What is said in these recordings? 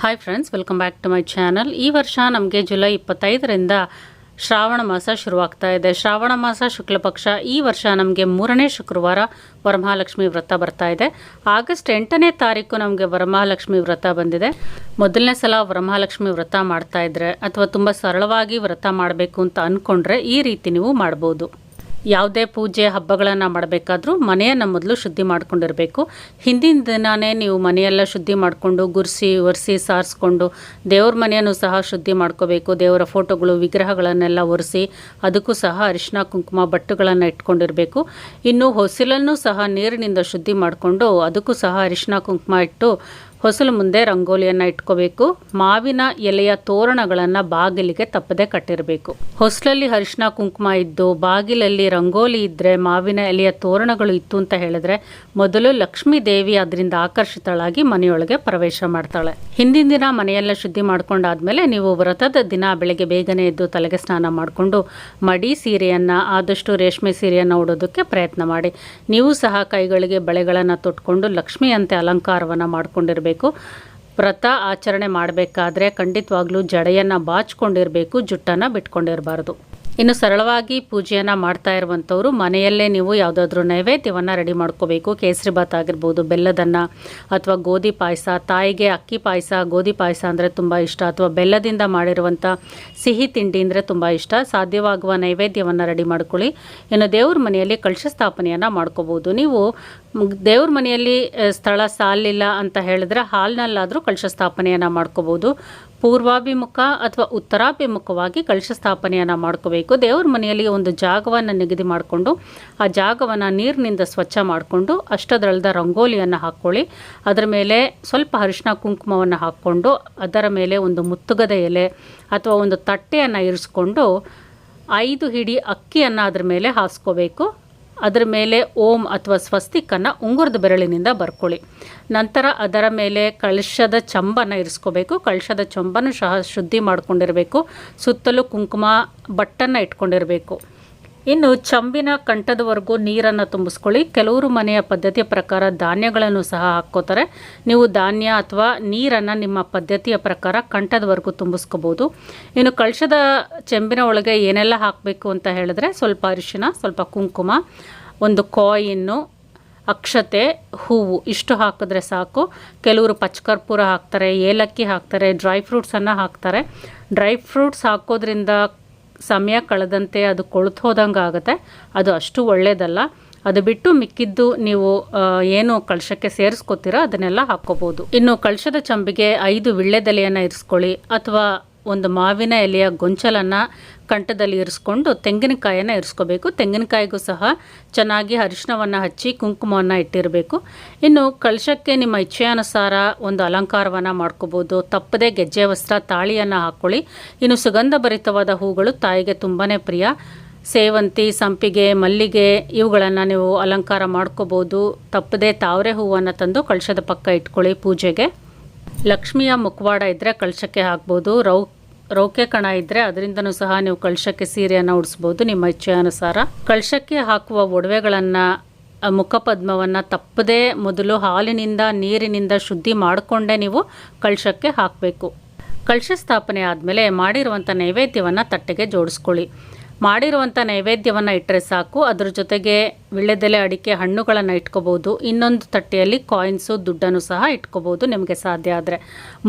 Hi friends welcome back to my channel ಈ ವರ್ಷ ನಮಗೆ ಜುಲೈ ಇಪ್ಪತ್ತೈದರಿಂದ ಶ್ರಾವಣ ಮಾಸ ಶುರುವಾಗ್ತಾ ಇದೆ. ಶ್ರಾವಣ ಮಾಸ ಶುಕ್ಲ ಪಕ್ಷ ಈ ವರ್ಷ ನಮಗೆ ಮೂರನೇ ಶುಕ್ರವಾರ ವರಮಹಾಲಕ್ಷ್ಮಿ ವ್ರತ ಬರ್ತಾ ಇದೆ. ಆಗಸ್ಟ್ ಎಂಟನೇ ತಾರೀಕು ನಮಗೆ ವರಮಹಾಲಕ್ಷ್ಮಿ ವ್ರತ ಬಂದಿದೆ. ಮೊದಲನೇ ಸಲ ವರಮಹಾಲಕ್ಷ್ಮಿ ವ್ರತ ಮಾಡ್ತಾ ಇದ್ರೆ ಅಥವಾ ತುಂಬ ಸರಳವಾಗಿ ವ್ರತ ಮಾಡಬೇಕು ಅಂತ ಅಂದ್ಕೊಂಡ್ರೆ ಈ ರೀತಿ ನೀವು ಮಾಡ್ಬೋದು. ಯಾವುದೇ ಪೂಜೆ ಹಬ್ಬಗಳನ್ನು ಮಾಡಬೇಕಾದ್ರೂ ಮನೆಯನ್ನು ಮೊದಲು ಶುದ್ಧಿ ಮಾಡ್ಕೊಂಡಿರಬೇಕು. ಹಿಂದಿನ ದಿನವೇ ನೀವು ಮನೆಯೆಲ್ಲ ಶುದ್ಧಿ ಮಾಡಿಕೊಂಡು ಗುರ್ಸಿ, ಒರೆಸಿ, ಸಾರಿಸ್ಕೊಂಡು ದೇವ್ರ ಮನೆಯನ್ನು ಸಹ ಶುದ್ಧಿ ಮಾಡ್ಕೋಬೇಕು. ದೇವರ ಫೋಟೋಗಳು, ವಿಗ್ರಹಗಳನ್ನೆಲ್ಲ ಒರೆಸಿ ಅದಕ್ಕೂ ಸಹ ಅರಿಶಿನ ಕುಂಕುಮ, ಬಟ್ಟುಗಳನ್ನು ಇಟ್ಕೊಂಡಿರಬೇಕು. ಇನ್ನು ಹೊಸಿಲನ್ನು ಸಹ ನೀರಿನಿಂದ ಶುದ್ಧಿ ಮಾಡಿಕೊಂಡು ಅದಕ್ಕೂ ಸಹ ಅರಿಶಿನ ಕುಂಕುಮ ಇಟ್ಟು ಹೊಸಲು ಮುಂದೆ ರಂಗೋಲಿಯನ್ನು ಇಟ್ಕೋಬೇಕು. ಮಾವಿನ ಎಲೆಯ ತೋರಣಗಳನ್ನು ಬಾಗಿಲಿಗೆ ತಪ್ಪದೆ ಕಟ್ಟಿರಬೇಕು. ಹೊಸಲಲ್ಲಿ ಅರಿಶಿನ ಕುಂಕುಮ ಇದ್ದು, ಬಾಗಿಲಲ್ಲಿ ರಂಗೋಲಿ ಇದ್ದರೆ ಮಾವಿನ ಎಲೆಯ ತೋರಣಗಳು ಇತ್ತು ಅಂತ ಹೇಳಿದ್ರೆ ಮೊದಲು ಲಕ್ಷ್ಮೀ ದೇವಿ ಅದರಿಂದ ಆಕರ್ಷಿತಳಾಗಿ ಮನೆಯೊಳಗೆ ಪ್ರವೇಶ ಮಾಡ್ತಾಳೆ. ಹಿಂದಿನ ದಿನ ಮನೆಯೆಲ್ಲ ಶುದ್ಧಿ ಮಾಡ್ಕೊಂಡಾದ್ಮೇಲೆ ನೀವು ವ್ರತದ ದಿನ ಬೆಳಗ್ಗೆ ಬೇಗನೆ ಎದ್ದು ತಲೆಗೆ ಸ್ನಾನ ಮಾಡಿಕೊಂಡು ಮಡಿ ಸೀರೆಯನ್ನು, ಆದಷ್ಟು ರೇಷ್ಮೆ ಸೀರೆಯನ್ನು ಉಡೋದಕ್ಕೆ ಪ್ರಯತ್ನ ಮಾಡಿ. ನೀವು ಸಹ ಕೈಗಳಿಗೆ ಬಳೆಗಳನ್ನು ತೊಟ್ಕೊಂಡು ಲಕ್ಷ್ಮಿಯಂತೆ ಅಲಂಕಾರವನ್ನು ಮಾಡ್ಕೊಂಡಿರಬೇಕು. ವ್ರತ ಆಚರಣೆ ಮಾಡಬೇಕಾದ್ರೆ ಖಂಡಿತವಾಗ್ಲೂ ಜಡೆಯನ್ನು ಬಾಚ್ಕೊಂಡಿರಬೇಕು ಜುಟ್ಟನ್ನು ಬಿಟ್ಕೊಂಡಿರಬಾರ್ದು. ಇನ್ನು ಸರಳವಾಗಿ ಪೂಜೆಯನ್ನು ಮಾಡ್ತಾ ಇರುವಂಥವ್ರು, ಮನೆಯಲ್ಲೇ ನೀವು ಯಾವುದಾದ್ರೂ ನೈವೇದ್ಯವನ್ನು ರೆಡಿ ಮಾಡ್ಕೋಬೇಕು. ಕೇಸರಿ ಭಾತ್ ಆಗಿರ್ಬೋದು, ಬೆಲ್ಲದನ್ನ ಅಥವಾ ಗೋಧಿ ಪಾಯಸ, ತಾಯಿಗೆ ಅಕ್ಕಿ ಪಾಯಸ, ಗೋಧಿ ಪಾಯಸ ಅಂದರೆ ತುಂಬ ಇಷ್ಟ. ಅಥವಾ ಬೆಲ್ಲದಿಂದ ಮಾಡಿರುವಂಥ ಸಿಹಿ ತಿಂಡಿ ಅಂದರೆ ತುಂಬ ಇಷ್ಟ. ಸಾಧ್ಯವಾಗುವ ನೈವೇದ್ಯವನ್ನು ರೆಡಿ ಮಾಡ್ಕೊಳ್ಳಿ. ಇನ್ನು ದೇವ್ರ ಮನೆಯಲ್ಲಿ ಕಳಶ ಸ್ಥಾಪನೆಯನ್ನು ಮಾಡ್ಕೋಬೋದು. ನೀವು ದೇವ್ರ ಮನೆಯಲ್ಲಿ ಸ್ಥಳ ಸಾಲಿಲ್ಲ ಅಂತ ಹೇಳಿದ್ರೆ ಹಾಲ್ನಲ್ಲಾದರೂ ಕಳಶ ಸ್ಥಾಪನೆಯನ್ನು ಮಾಡ್ಕೋಬೋದು. ಪೂರ್ವಾಭಿಮುಖ ಅಥವಾ ಉತ್ತರಾಭಿಮುಖವಾಗಿ ಕಳಶ ಸ್ಥಾಪನೆಯನ್ನು ಮಾಡ್ಕೋಬೇಕು. ದೇವ್ರ ಮನೆಯಲ್ಲಿ ಒಂದು ಜಾಗವನ್ನು ನಿಗದಿ ಮಾಡಿಕೊಂಡು, ಆ ಜಾಗವನ್ನು ನೀರಿನಿಂದ ಸ್ವಚ್ಛ ಮಾಡಿಕೊಂಡು ಅಷ್ಟದಳದ ರಂಗೋಲಿಯನ್ನು ಹಾಕ್ಕೊಳ್ಳಿ. ಅದರ ಮೇಲೆ ಸ್ವಲ್ಪ ಅರಿಶಿನ ಕುಂಕುಮವನ್ನು ಹಾಕ್ಕೊಂಡು, ಅದರ ಮೇಲೆ ಒಂದು ಮುತ್ತುಗದ ಎಲೆ ಅಥವಾ ಒಂದು ತಟ್ಟೆಯನ್ನು ಇರಿಸ್ಕೊಂಡು, ಐದು ಹಿಡಿ ಅಕ್ಕಿಯನ್ನು ಅದರ ಮೇಲೆ ಹಾಸ್ಕೋಬೇಕು. ಅದರ ಮೇಲೆ ಓಂ ಅಥವಾ ಸ್ವಸ್ತಿಕನ್ನು ಉಂಗುರದ ಬೆರಳಿನಿಂದ ಬರ್ಕೊಳ್ಳಿ. ನಂತರ ಅದರ ಮೇಲೆ ಕಳಶದ ಚಂಬನ್ನು ಇರಿಸ್ಕೋಬೇಕು. ಕಳಶದ ಚಂಬನ್ನು ಸಹ ಶುದ್ಧಿ ಮಾಡ್ಕೊಂಡಿರಬೇಕು. ಸುತ್ತಲೂ ಕುಂಕುಮ ಬಟ್ಟನ್ನು ಇಟ್ಕೊಂಡಿರಬೇಕು. ಇನ್ನು ಚಂಬಿನ ಕಂಠದವರೆಗೂ ನೀರನ್ನು ತುಂಬಿಸ್ಕೊಳ್ಳಿ. ಕೆಲವರು ಮನೆಯ ಪದ್ಧತಿಯ ಪ್ರಕಾರ ಧಾನ್ಯಗಳನ್ನು ಸಹ ಹಾಕ್ಕೋತಾರೆ. ನೀವು ಧಾನ್ಯ ಅಥವಾ ನೀರನ್ನು ನಿಮ್ಮ ಪದ್ಧತಿಯ ಪ್ರಕಾರ ಕಂಠದವರೆಗೂ ತುಂಬಿಸ್ಕೋಬೋದು. ಇನ್ನು ಕಳಶದ ಚೆಂಬಿನ ಒಳಗೆ ಏನೆಲ್ಲ ಹಾಕಬೇಕು ಅಂತ ಹೇಳಿದ್ರೆ ಸ್ವಲ್ಪ ಅರಿಶಿನ ಸ್ವಲ್ಪ ಕುಂಕುಮ, ಒಂದು ಕಾಯಿನ್ನು, ಅಕ್ಷತೆ, ಹೂವು ಇಷ್ಟು ಹಾಕಿದ್ರೆ ಸಾಕು. ಕೆಲವರು ಪಚ್ಚಕರ್ಪೂರ ಹಾಕ್ತಾರೆ, ಏಲಕ್ಕಿ ಹಾಕ್ತಾರೆ, ಡ್ರೈ ಫ್ರೂಟ್ಸನ್ನು ಹಾಕ್ತಾರೆ. ಡ್ರೈ ಫ್ರೂಟ್ಸ್ ಹಾಕೋದ್ರಿಂದ ಸಮಯ ಕಳೆದಂತೆ ಅದು ಕೊಳ್ತು ಹೋದಂಗೆ ಆಗುತ್ತೆ. ಅದು ಅಷ್ಟು ಒಳ್ಳೆಯದಲ್ಲ ಅದು ಬಿಟ್ಟು ಮಿಕ್ಕಿದ್ದು ನೀವು ಏನು ಕಳಶಕ್ಕೆ ಸೇರಿಸ್ಕೊತೀರೋ ಅದನ್ನೆಲ್ಲ ಹಾಕ್ಕೋಬೋದು. ಇನ್ನು ಕಳಶದ ಚಂಬಿಗೆ ಐದು ವಿಳ್ಳೆದೆಲೆಯನ್ನು ಇರಿಸ್ಕೊಳ್ಳಿ ಅಥವಾ ಒಂದು ಮಾವಿನ ಎಲೆಯ ಗೊಂಚಲನ್ನು ಕಂಠದಲ್ಲಿ ಇರಿಸ್ಕೊಂಡು ತೆಂಗಿನಕಾಯನ್ನು ಇರಿಸ್ಕೋಬೇಕು. ತೆಂಗಿನಕಾಯಿಗೂ ಸಹ ಚೆನ್ನಾಗಿ ಅರಿಶಿನವನ್ನು ಹಚ್ಚಿ ಕುಂಕುಮವನ್ನು ಇಟ್ಟಿರಬೇಕು. ಇನ್ನು ಕಳಶಕ್ಕೆ ನಿಮ್ಮ ಇಚ್ಛೆಯಾನುಸಾರ ಒಂದು ಅಲಂಕಾರವನ್ನು ಮಾಡ್ಕೋಬೋದು. ತಪ್ಪದೆ ಗೆಜ್ಜೆ, ವಸ್ತ್ರ, ತಾಳಿಯನ್ನು ಹಾಕ್ಕೊಳ್ಳಿ ಇನ್ನು ಸುಗಂಧಭರಿತವಾದ ಹೂಗಳು ತಾಯಿಗೆ ತುಂಬಾ ಪ್ರಿಯ. ಸೇವಂತಿ, ಸಂಪಿಗೆ, ಮಲ್ಲಿಗೆ ಇವುಗಳನ್ನು ನೀವು ಅಲಂಕಾರ ಮಾಡ್ಕೋಬೋದು. ತಪ್ಪದೆ ತಾವರೆ ಹೂವನ್ನು ತಂದು ಕಳಶದ ಪಕ್ಕ ಇಟ್ಕೊಳ್ಳಿ ಪೂಜೆಗೆ. ಲಕ್ಷ್ಮಿಯ ಮುಖವಾಡ ಇದ್ದರೆ ಕಳಶಕ್ಕೆ ಹಾಕ್ಬೋದು. ರೌ ರೌಕೆ ಕಣ ಇದ್ದರೆ ಅದರಿಂದನೂ ಸಹ ನೀವು ಕಳಶಕ್ಕೆ ಸೀರೆಯನ್ನು ಉಡಿಸ್ಬೋದು. ನಿಮ್ಮ ಇಚ್ಛೆಯಾನುಸಾರ. ಕಳಶಕ್ಕೆ ಹಾಕುವ ಒಡವೆಗಳನ್ನು ಮುಖಪದ್ಮವನ್ನು ತಪ್ಪದೇ ಮೊದಲು ಹಾಲಿನಿಂದ, ನೀರಿನಿಂದ ಶುದ್ಧಿ ಮಾಡಿಕೊಂಡೇ ನೀವು ಕಳಶಕ್ಕೆ ಹಾಕಬೇಕು. ಕಳಶ ಸ್ಥಾಪನೆ ಆದಮೇಲೆ ಮಾಡಿರುವಂಥ ನೈವೇದ್ಯವನ್ನು ತಟ್ಟೆಗೆ ಜೋಡಿಸ್ಕೊಳ್ಳಿ. ಮಾಡಿರುವಂಥ ನೈವೇದ್ಯವನ್ನು ಇಟ್ಟರೆ ಸಾಕು. ಅದರ ಜೊತೆಗೆ ವಿಳ್ಳೆದೆಲೆ ಅಡಿಕೆ ಹಣ್ಣುಗಳನ್ನು ಇಟ್ಕೋಬೋದು. ಇನ್ನೊಂದು ತಟ್ಟೆಯಲ್ಲಿ ಕಾಯಿನ್ಸು ದುಡ್ಡನ್ನು ಸಹ ಇಟ್ಕೋಬೋದು ನಿಮಗೆ ಸಾಧ್ಯ ಆದರೆ.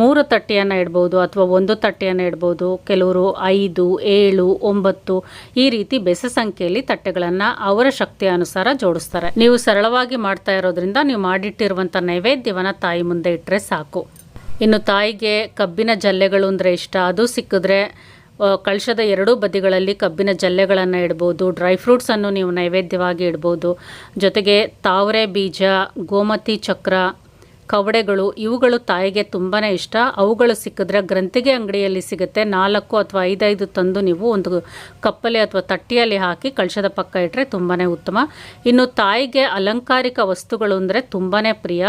ಮೂರು ತಟ್ಟೆಯನ್ನು ಇಡ್ಬೋದು ಅಥವಾ ಒಂದು ತಟ್ಟೆಯನ್ನು ಇಡ್ಬೋದು. ಕೆಲವರು ಐದು, ಏಳು, ಒಂಬತ್ತು ಈ ರೀತಿ ಬೆಸ ಸಂಖ್ಯೆಯಲ್ಲಿ ತಟ್ಟೆಗಳನ್ನು ಅವರ ಶಕ್ತಿಯ ಅನುಸಾರ ಜೋಡಿಸ್ತಾರೆ. ನೀವು ಸರಳವಾಗಿ ಮಾಡ್ತಾ ಇರೋದ್ರಿಂದ ನೀವು ಮಾಡಿಟ್ಟಿರುವಂಥ ನೈವೇದ್ಯವನ್ನು ತಾಯಿ ಮುಂದೆ ಇಟ್ಟರೆ ಸಾಕು. ಇನ್ನು ತಾಯಿಗೆ ಕಬ್ಬಿನ ಜಲ್ಲೆಗಳು ಅಂದರೆ ಇಷ್ಟ. ಅದು ಸಿಕ್ಕಿದ್ರೆ ಕಳಶದ ಎರಡೂ ಬದಿಗಳಲ್ಲಿ ಕಬ್ಬಿನ ಜಲ್ಲೆಗಳನ್ನು ಇಡ್ಬೋದು, ಡ್ರೈ ಫ್ರೂಟ್ಸನ್ನು ನೀವು ನೈವೇದ್ಯವಾಗಿ ಇಡ್ಬೋದು. ಜೊತೆಗೆ ತಾವರೆ ಬೀಜ, ಗೋಮತಿ ಚಕ್ರ, ಕವಡೆಗಳು ಇವುಗಳು ತಾಯಿಗೆ ತುಂಬಾ ಇಷ್ಟ. ಅವುಗಳು ಸಿಕ್ಕಿದ್ರೆ ಗ್ರಂಥಿಗೆ ಅಂಗಡಿಯಲ್ಲಿ ಸಿಗುತ್ತೆ. ನಾಲ್ಕು ಅಥವಾ ಐದೈದು ತಂದು ನೀವು ಒಂದು ಕಪ್ಪಲೆ ಅಥವಾ ತಟ್ಟಿಯಲ್ಲಿ ಹಾಕಿ ಕಳಶದ ಪಕ್ಕ ಇಟ್ಟರೆ ತುಂಬಾ ಉತ್ತಮ. ಇನ್ನು ತಾಯಿಗೆ ಅಲಂಕಾರಿಕ ವಸ್ತುಗಳು ಅಂದರೆ ತುಂಬಾ ಪ್ರಿಯ.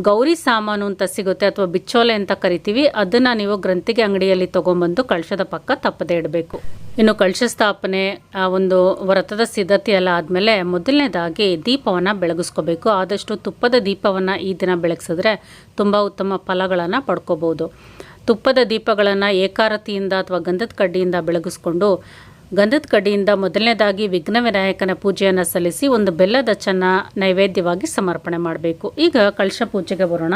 ಗೌರಿ ಸಾಮಾನು ಅಂತ ಸಿಗುತ್ತೆ ಅಥವಾ ಬಿಚ್ಚೋಲೆ ಅಂತ ಕರಿತೀವಿ, ಅದನ್ನು ನೀವು ಗ್ರಂಥಿಗೆ ಅಂಗಡಿಯಲ್ಲಿ ತೊಗೊಂಬಂದು ಕಳಶದ ಪಕ್ಕ ತಪ್ಪದೇ ಇಡಬೇಕು. ಇನ್ನು ಕಳಶ ಸ್ಥಾಪನೆ, ಆ, ಒಂದು ವ್ರತದ ಸಿದ್ಧತೆ ಎಲ್ಲ ಆದಮೇಲೆ ಮೊದಲನೇದಾಗಿ ದೀಪವನ್ನು ಬೆಳಗಿಸ್ಕೋಬೇಕು. ಆದಷ್ಟು ತುಪ್ಪದ ದೀಪವನ್ನು ಈ ದಿನ ಬೆಳಗಿಸಿದ್ರೆ ತುಂಬ ಉತ್ತಮ ಫಲಗಳನ್ನು ಪಡ್ಕೋಬೋದು. ತುಪ್ಪದ ದೀಪಗಳನ್ನು ಏಕಾರತಿಯಿಂದ ಅಥವಾ ಗಂಧದ ಕಡ್ಡಿಯಿಂದ ಬೆಳಗಿಸ್ಕೊಂಡು ಗಂಧದ ಕಡೆಯಿಂದ ಮೊದಲನೇದಾಗಿ ವಿಘ್ನ ವಿನಾಯಕನ ಪೂಜೆಯನ್ನು ಸಲ್ಲಿಸಿ ಒಂದು ಬೆಲ್ಲದ ಚನ್ನ ನೈವೇದ್ಯವಾಗಿ ಸಮರ್ಪಣೆ ಮಾಡಬೇಕು. ಈಗ ಕಳಶ ಪೂಜೆಗೆ ಬರೋಣ.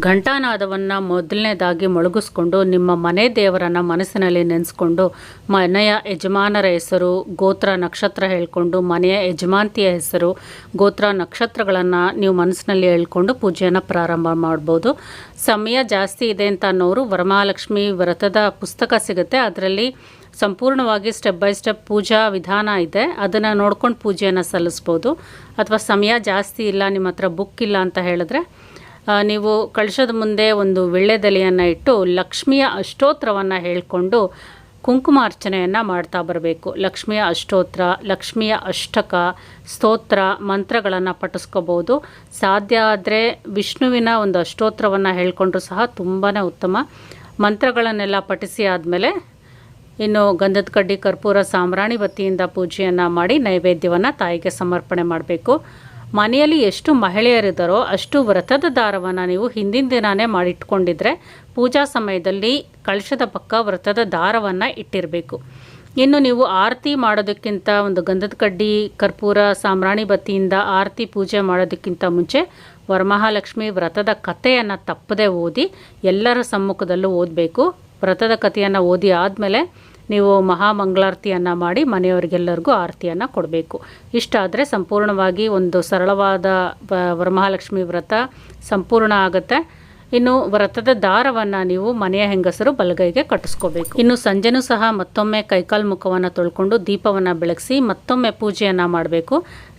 ಘಂಟಾನಾದವನ್ನು ಮೊದಲನೇದಾಗಿ ಮೊಳಗಿಸ್ಕೊಂಡು ನಿಮ್ಮ ಮನೆ ದೇವರನ್ನು ಮನಸ್ಸಿನಲ್ಲಿ ನೆನೆಸ್ಕೊಂಡು ಮನೆಯ ಯಜಮಾನರ ಹೆಸರು, ಗೋತ್ರ, ನಕ್ಷತ್ರ ಹೇಳ್ಕೊಂಡು ಮನೆಯ ಯಜಮಾಂತಿಯ ಹೆಸರು, ಗೋತ್ರ, ನಕ್ಷತ್ರಗಳನ್ನು ನೀವು ಮನಸ್ಸಿನಲ್ಲಿ ಹೇಳ್ಕೊಂಡು ಪೂಜೆಯನ್ನು ಪ್ರಾರಂಭ ಮಾಡ್ಬೋದು. ಸಮಯ ಜಾಸ್ತಿ ಇದೆ ಅಂತ ಅನ್ನೋರು ವರಮಹಾಲಕ್ಷ್ಮಿ ವ್ರತದ ಪುಸ್ತಕ ಸಿಗುತ್ತೆ. ಅದರಲ್ಲಿ ಸಂಪೂರ್ಣವಾಗಿ ಸ್ಟೆಪ್ ಬೈ ಸ್ಟೆಪ್ ಪೂಜಾ ವಿಧಾನ ಇದೆ. ಅದನ್ನು ನೋಡ್ಕೊಂಡು ಪೂಜೆಯನ್ನು ಸಲ್ಲಿಸ್ಬೋದು. ಅಥವಾ ಸಮಯ ಜಾಸ್ತಿ ಇಲ್ಲ, ನಿಮ್ಮ ಹತ್ರ ಬುಕ್ ಇಲ್ಲ ಅಂತ ಹೇಳಿದ್ರೆ ನೀವು ಕಳಶದ ಮುಂದೆ ಒಂದು ವಿಳ್ಳೆದೆಲೆಯನ್ನು ಇಟ್ಟು ಲಕ್ಷ್ಮಿಯ ಅಷ್ಟೋತ್ರವನ್ನು ಹೇಳಿಕೊಂಡು ಕುಂಕುಮಾರ್ಚನೆಯನ್ನು ಮಾಡ್ತಾ ಬರಬೇಕು. ಲಕ್ಷ್ಮಿಯ ಅಷ್ಟೋತ್ರ, ಲಕ್ಷ್ಮಿಯ ಅಷ್ಟಕ, ಸ್ತೋತ್ರ, ಮಂತ್ರಗಳನ್ನು ಪಠಿಸ್ಕೋಬೋದು. ಸಾಧ್ಯ ಆದರೆ ವಿಷ್ಣುವಿನ ಒಂದು ಅಷ್ಟೋತ್ರವನ್ನು ಹೇಳ್ಕೊಂಡ್ರೂ ಸಹ ತುಂಬಾ ಉತ್ತಮ. ಮಂತ್ರಗಳನ್ನೆಲ್ಲ ಪಠಿಸಿ ಆದಮೇಲೆ ಇನ್ನು ಗಂಧದ ಕಡ್ಡಿ, ಕರ್ಪೂರ, ಸಾಂಬ್ರಾಣಿ ಬತ್ತಿಯಿಂದ ಪೂಜೆಯನ್ನು ಮಾಡಿ ನೈವೇದ್ಯವನ್ನು ತಾಯಿಗೆ ಸಮರ್ಪಣೆ ಮಾಡಬೇಕು. ಮನೆಯಲ್ಲಿ ಎಷ್ಟು ಮಹಿಳೆಯರಿದ್ದಾರೋ ಅಷ್ಟು ವ್ರತದ ದಾರವನ್ನು ನೀವು ಹಿಂದಿನ ದಿನಾನೇ ಮಾಡಿಟ್ಕೊಂಡಿದ್ರೆ ಪೂಜಾ ಸಮಯದಲ್ಲಿ ಕಳಶದ ಪಕ್ಕ ವ್ರತದ ದಾರವನ್ನು ಇಟ್ಟಿರಬೇಕು. ಇನ್ನು ನೀವು ಆರತಿ ಮಾಡೋದಕ್ಕಿಂತ ಒಂದು ಗಂಧದ ಕಡ್ಡಿ, ಕರ್ಪೂರ, ಸಾಂಬ್ರಾಣಿ ಬತ್ತಿಯಿಂದ ಆರತಿ ಪೂಜೆ ಮಾಡೋದಕ್ಕಿಂತ ಮುಂಚೆ ವರಮಹಾಲಕ್ಷ್ಮಿ ವ್ರತದ ಕಥೆಯನ್ನು ತಪ್ಪದೆ ಓದಿ ಎಲ್ಲರ ಸಮ್ಮುಖದಲ್ಲೂ ಓದಬೇಕು. ವ್ರತದ ಕಥೆಯನ್ನು ಓದಿ ಆದಮೇಲೆ ನೀವು ಮಹಾಮಂಗಳಾರತಿಯನ್ನು ಮಾಡಿ ಮನೆಯವರಿಗೆಲ್ಲರಿಗೂ ಆರತಿಯನ್ನು ಕೊಡಬೇಕು. ಇಷ್ಟಾದರೆ ಸಂಪೂರ್ಣವಾಗಿ ಒಂದು ಸರಳವಾದ ವರಮಹಾಲಕ್ಷ್ಮಿ ವ್ರತ ಸಂಪೂರ್ಣ ಆಗುತ್ತೆ. ಇನ್ನು ವ್ರತದ ದಾರವನ್ನು ನೀವು ಮನೆಯ ಹೆಂಗಸರು ಬಲಗೈಗೆ ಕಟ್ಟಿಸ್ಕೋಬೇಕು. ಇನ್ನು ಸಂಜೆನೂ ಸಹ ಮತ್ತೊಮ್ಮೆ ಕೈಕಾಲು ಮುಖವನ್ನು ತೊಳ್ಕೊಂಡು ದೀಪವನ್ನು ಬೆಳಗಿಸಿ ಮತ್ತೊಮ್ಮೆ ಪೂಜೆಯನ್ನು ಮಾಡಬೇಕು.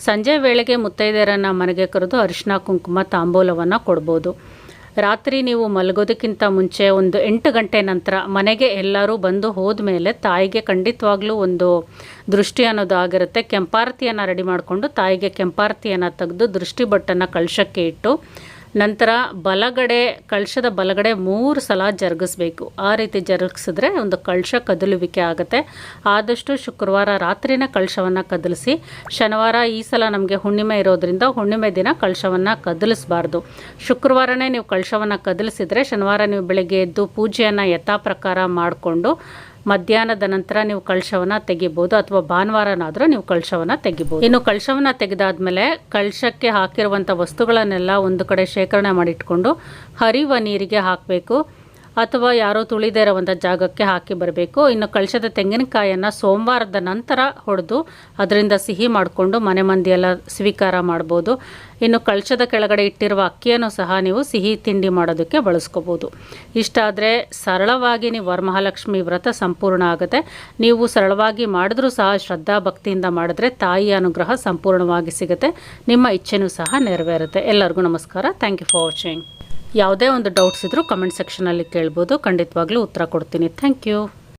ಸಂಜೆ ವೇಳೆಗೆ ಮುತ್ತೈದೆಯರನ್ನು ಮನೆಗೆ ಕರೆದು ಅರಿಶಿನ ಕುಂಕುಮ, ತಾಂಬೂಲವನ್ನು ಕೊಡ್ಬೋದು. ರಾತ್ರಿ ನೀವು ಮಲಗೋದಕ್ಕಿಂತ ಮುಂಚೆ ಒಂದು ಎಂಟು ಗಂಟೆ ನಂತರ ಮನೆಗೆ ಎಲ್ಲರೂ ಬಂದು ಹೋದ ಮೇಲೆ ತಾಯಿಗೆ ಖಂಡಿತವಾಗ್ಲೂ ಒಂದು ದೃಷ್ಟಿ ಅನ್ನೋದು ಆಗಿರುತ್ತೆ. ಕೆಂಪಾರತಿಯನ್ನು ರೆಡಿ ಮಾಡಿಕೊಂಡು ತಾಯಿಗೆ ಕೆಂಪಾರತಿಯನ್ನು ತೆಗೆದು ದೃಷ್ಟಿ ಬಟ್ಟನ್ನು ಕಳಶಕ್ಕೆ ಇಟ್ಟು ನಂತರ ಬಲಗಡೆ ಕಳಶದ ಬಲಗಡೆ ಮೂರು ಸಲ ಜರುಗಿಸ್ಬೇಕು. ಆ ರೀತಿ ಜರುಗಿಸಿದ್ರೆ ಒಂದು ಕಳಶ ಕದಲುವಿಕೆ ಆಗುತ್ತೆ. ಆದಷ್ಟು ಶುಕ್ರವಾರ ರಾತ್ರಿನೇ ಕಳಶವನ್ನು ಕದಲಿಸಿ, ಶನಿವಾರ ಈ ಸಲ ನಮಗೆ ಹುಣ್ಣಿಮೆ ಇರೋದ್ರಿಂದ ಹುಣ್ಣಿಮೆ ದಿನ ಕಳಶವನ್ನು ಕದಲಿಸಬಾರ್ದು. ಶುಕ್ರವಾರನೇ ನೀವು ಕಳಶವನ್ನು ಕದಲಿಸಿದರೆ, ಶನಿವಾರ ನೀವು ಬೆಳಗ್ಗೆ ಎದ್ದು ಪೂಜೆಯನ್ನು ಯಥಾ ಪ್ರಕಾರ ಮಾಡಿಕೊಂಡು ಮಧ್ಯಾಹ್ನದ ನಂತರ ನೀವು ಕಳಶವನ್ನು ತೆಗಿಬೋದು ಅಥವಾ ಭಾನುವಾರನಾದರೂ ನೀವು ಕಳಶವನ್ನು ತೆಗಿಬೋದು. ಇನ್ನು ಕಳಶವನ್ನು ತೆಗೆದಾದ್ಮೇಲೆ ಕಳಶಕ್ಕೆ ಹಾಕಿರುವಂಥ ವಸ್ತುಗಳನ್ನೆಲ್ಲ ಒಂದು ಕಡೆ ಶೇಖರಣೆ ಮಾಡಿಟ್ಕೊಂಡು ಹರಿಯುವ ನೀರಿಗೆ ಹಾಕಬೇಕು. ಅಥವಾ ಯಾರೋ ತುಳಿದೇ ಒಂದು ಜಾಗಕ್ಕೆ ಹಾಕಿ ಬರಬೇಕು. ಇನ್ನು ಕಳಶದ ತೆಂಗಿನಕಾಯನ್ನು ಸೋಮವಾರದ ನಂತರ ಹೊಡೆದು ಅದರಿಂದ ಸಿಹಿ ಮಾಡಿಕೊಂಡು ಮನೆ ಮಂದಿಯೆಲ್ಲ ಸ್ವೀಕಾರ ಮಾಡ್ಬೋದು. ಇನ್ನು ಕಳಶದ ಕೆಳಗಡೆ ಇಟ್ಟಿರುವ ಅಕ್ಕಿಯನ್ನು ಸಹ ನೀವು ಸಿಹಿ ತಿಂಡಿ ಮಾಡೋದಕ್ಕೆ ಬಳಸ್ಕೋಬೋದು. ಇಷ್ಟಾದರೆ ಸರಳವಾಗಿ ನೀವು ವರಮಹಾಲಕ್ಷ್ಮಿ ವ್ರತ ಸಂಪೂರ್ಣ ಆಗುತ್ತೆ. ನೀವು ಸರಳವಾಗಿ ಮಾಡಿದ್ರೂ ಸಹ, ಶ್ರದ್ಧಾ ಭಕ್ತಿಯಿಂದ ಮಾಡಿದ್ರೆ ತಾಯಿಯ ಅನುಗ್ರಹ ಸಂಪೂರ್ಣವಾಗಿ ಸಿಗುತ್ತೆ. ನಿಮ್ಮ ಇಚ್ಛೆನೂ ಸಹ ನೆರವೇರುತ್ತೆ. ಎಲ್ಲರಿಗೂ ನಮಸ್ಕಾರ. ಥ್ಯಾಂಕ್ ಯು ಫಾರ್ ವಾಚಿಂಗ್ ಯಾವುದೇ ಒಂದು ಡೌಟ್ಸ್ ಇದ್ದರೂ ಕಮೆಂಟ್ ಸೆಕ್ಷನಲ್ಲಿ ಕೇಳ್ಬೋದು. ಖಂಡಿತವಾಗ್ಲೂ ಉತ್ತರ ಕೊಡ್ತೀನಿ. Thank you